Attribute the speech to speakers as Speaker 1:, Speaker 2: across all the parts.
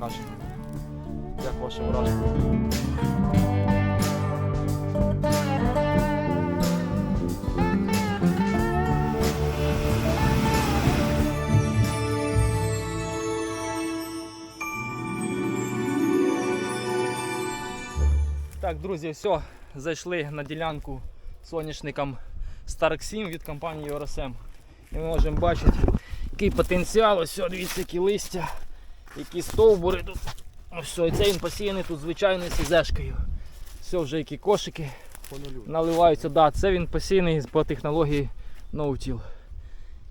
Speaker 1: покажемо. Як ваше враження? Так, друзі, все, зайшли на ділянку соняшником Stark 7 від компанії Eurosem. І ми можемо бачити, який потенціал. Ось, дивіться, які листя, які стовбури тут. Ось все, і це він посіяний тут звичайною сізешкою. Все, вже які кошики наливаються. Да, це він посіяний по технології No-Till.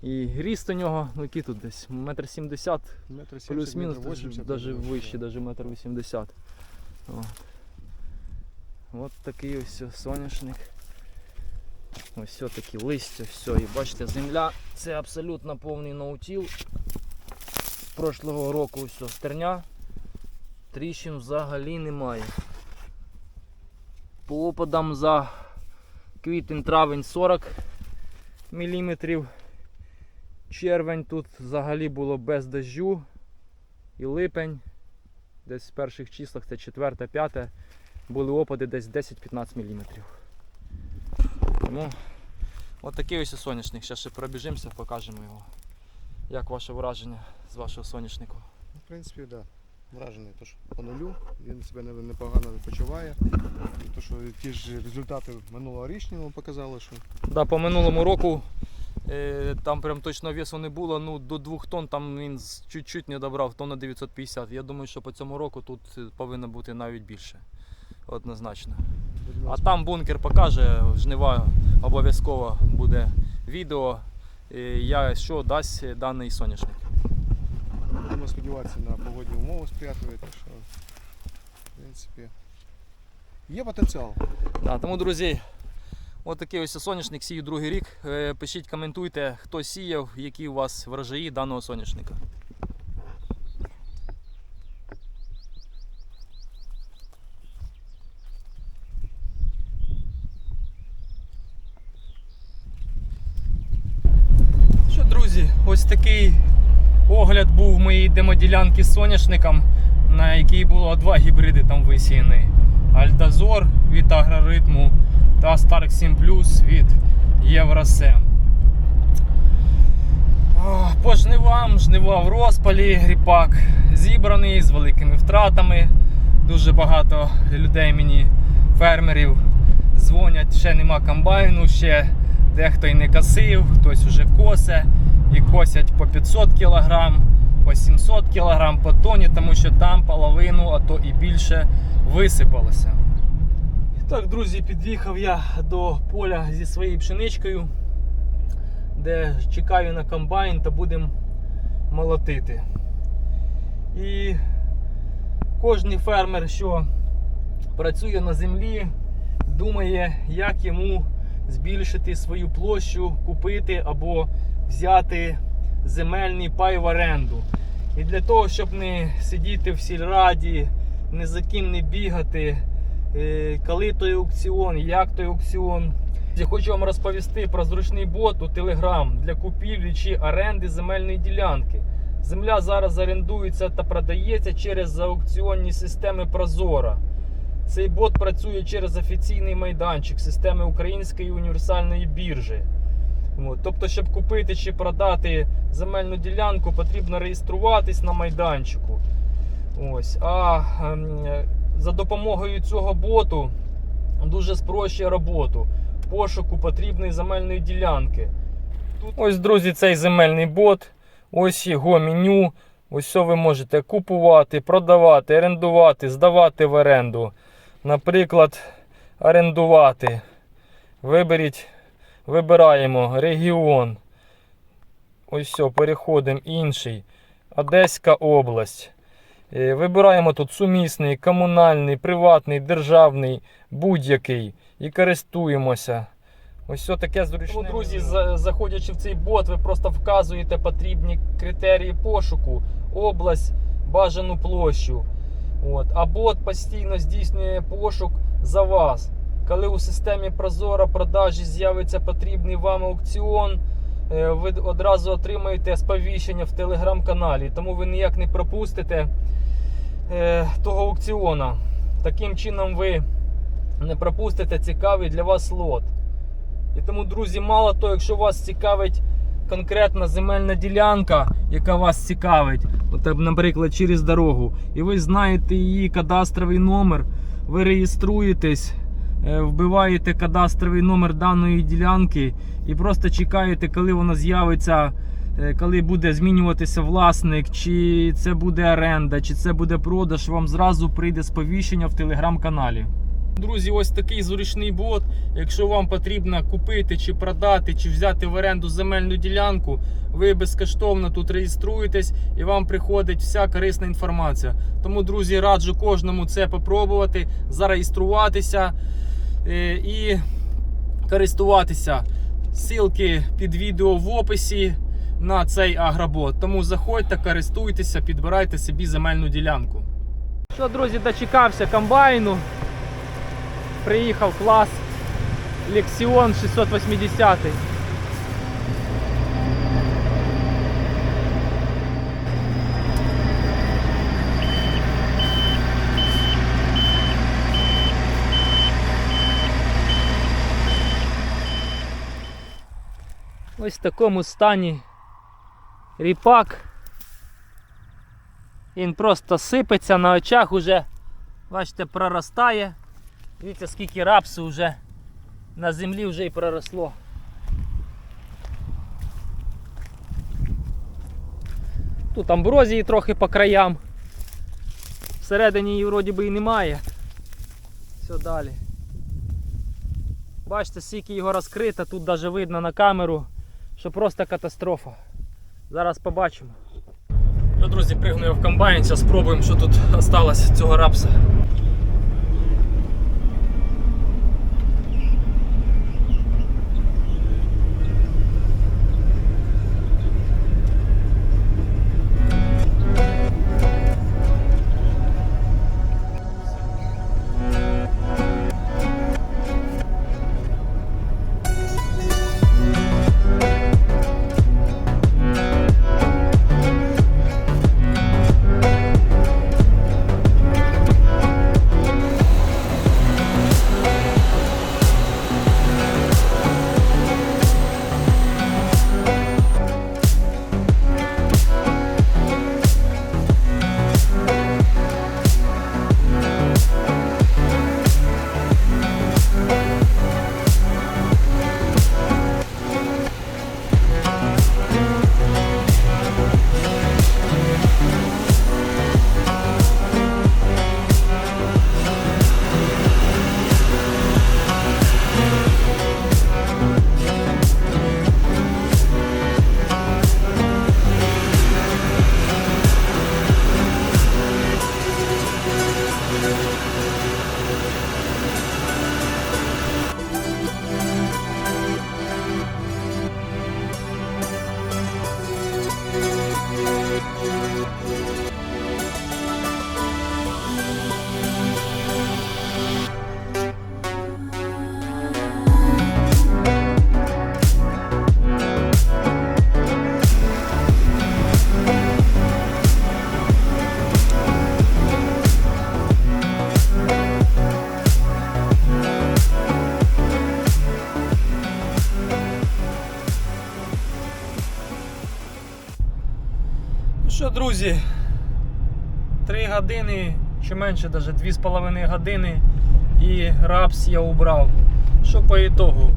Speaker 1: І ріст у нього, ну який тут десь? Метр сімдесят, плюс-мінус, навіть вище, навіть метр вісімдесят. От. От такий ось соняшник. Ось все такі листя, все. І бачите, земля це абсолютно повний ноутіл. Прошлого року все, стерня. Тріщин взагалі немає. По опадам за квітень-травень 40 мм. Червень тут взагалі було без дождю. І липень. Десь в перших числах, це 4-5, були опади десь 10-15 мм. Тому от такий ось соняшник. Зараз ще пробіжимося, покажемо його. Як ваше враження з вашого соняшнику?
Speaker 2: Ну, В принципі, так. Да. Вражений, то, що по нулю, він себе не- непогано почуває. І то, що ті ж результати минулого річного показали, що
Speaker 1: Да, по минулому року е, там прям точно весу не було. Ну, до 2 тонн там він чуть-чуть не добрав, тонна 950. Я думаю, що по цьому року тут е, повинно бути навіть більше. Однозначно. А там бункер покаже, жнива обов'язково буде відео, що дасть даний соняшник.
Speaker 2: Будемо сподіватися на погодні умови сприятливі, що, в принципі, є потенціал.
Speaker 1: Да, тому, друзі, от такий ось соняшник сію другий рік. Е, Пишіть, коментуйте, хто сіяв, які у вас врожаї даного соняшника. Що, друзі, ось такий огляд був моєї демоділянки з соняшником, на якій було два гібриди там висіяні. Альдазор від агроритму та Stark 7 Plus від Євросем. По жнивам, жнива в розпалі, гріпак зібраний з великими втратами. Дуже багато людей мені, фермерів, дзвонять, ще нема комбайну, ще дехто й не косив, хтось уже косе і косять по 500 кг, по 700 кг по тоні, тому що там половину, а то і більше висипалося. Так, друзі, під'їхав я до поля зі своєю пшеничкою, де чекаю на комбайн та будемо молотити. І кожний фермер, що працює на землі, думає, як йому збільшити свою площу, купити або взяти земельний пай в оренду. І для того, щоб не сидіти в сільраді, ні за ким не бігати, е, коли той аукціон, як той аукціон. Я хочу вам розповісти про зручний бот у Telegram для купівлі чи оренди земельної ділянки. Земля зараз орендується та продається через аукціонні системи Прозора. Цей бот працює через офіційний майданчик системи Української універсальної біржі. Тобто, щоб купити чи продати земельну ділянку, потрібно реєструватись на майданчику. Ось. А ем, за допомогою цього боту дуже спрощує роботу пошуку потрібної земельної ділянки. Тут... Ось, друзі, цей земельний бот. Ось його меню. Ось що ви можете купувати, продавати, орендувати, здавати в оренду. Наприклад, орендувати. Виберіть, вибираємо регіон. Ось все, переходимо інший. Одеська область. Е, Вибираємо тут сумісний, комунальний, приватний, державний, будь-який. І користуємося. Ось все таке зручне. Ну, друзі, заходячи в цей бот, ви просто вказуєте потрібні критерії пошуку, область, бажану площу. От. А бот постійно здійснює пошук за вас. Коли у системі Прозора продажі з'явиться потрібний вам аукціон, е, ви одразу отримаєте сповіщення в телеграм-каналі, тому ви ніяк не пропустите. е, того аукціона. Таким чином ви не пропустите цікавий для вас лот. І тому, друзі, мало того, якщо вас цікавить конкретна земельна ділянка, яка вас цікавить, от, е, наприклад, через дорогу, і ви знаєте її кадастровий номер, ви реєструєтесь, вбиваєте кадастровий номер даної ділянки і просто чекаєте, коли вона з'явиться, е, коли буде змінюватися власник, чи це буде оренда, чи це буде продаж, вам зразу прийде сповіщення в телеграм-каналі. Друзі, ось такий зручний бот. Якщо вам потрібно купити чи продати, чи взяти в оренду земельну ділянку, ви безкоштовно тут реєструєтесь і вам приходить вся корисна інформація. Тому, друзі, раджу кожному це попробувати, зареєструватися е, і користуватися. Ссылки під відео в описі на цей агробот. Тому заходьте, користуйтеся, підбирайте собі земельну ділянку. Що, друзі, дочекався комбайну. Приїхав клас Lexion 680. Ось в такому стані ріпак. Він просто сипеться на очах уже, бачите, проростає. Дивіться, скільки рапсу вже на землі вже і проросло. Тут амброзії трохи по краям. Всередині її вроді би і немає. Все далі. Бачите, скільки його розкрито, тут навіть видно на камеру, що просто катастрофа. Зараз побачимо. Ну, друзі, пригну я в комбайн, зараз спробуємо, що тут осталось цього рапса. Друзі, 3 години, чи менше, навіть 2,5 години і рапс я убрав. Що по ітогу?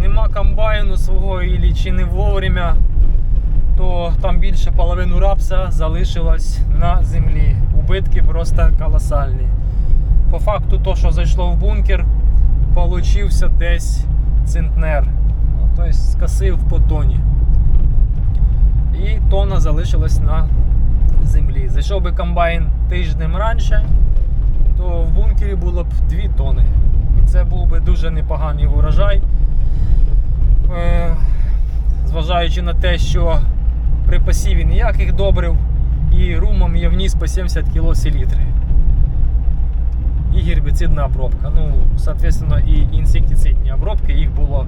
Speaker 1: Нема комбайну свого ілі чи не вовремя, то там більше половину рапса залишилось на землі. Убитки просто колосальні. По факту, то, що зайшло в бункер, получився десь центнер. Ну, тобто скосив по тоні і тонна залишилась на землі. Зайшов би комбайн тижнем раніше, то в бункері було б 2 тони. І це був би дуже непоганий урожай. Е, Зважаючи на те, що при посіві ніяких добрив і румом є вніс по 70 кг селітри. І гербіцидна обробка. Ну, соответственно, і інсектицидні обробки, їх було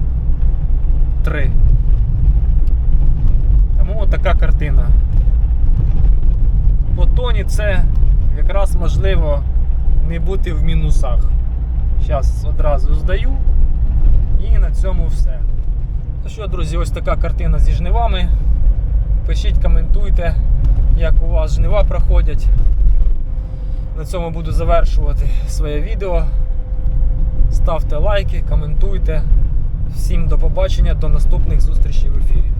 Speaker 1: 3. Тому така картина. По тоні це якраз можливо не бути в мінусах. Зараз одразу здаю і на цьому все. Ну що, друзі, ось така картина зі жнивами. Пишіть, коментуйте, як у вас жнива проходять. На цьому буду завершувати своє відео. Ставте лайки, коментуйте. Всім до побачення, до наступних зустрічей в ефірі.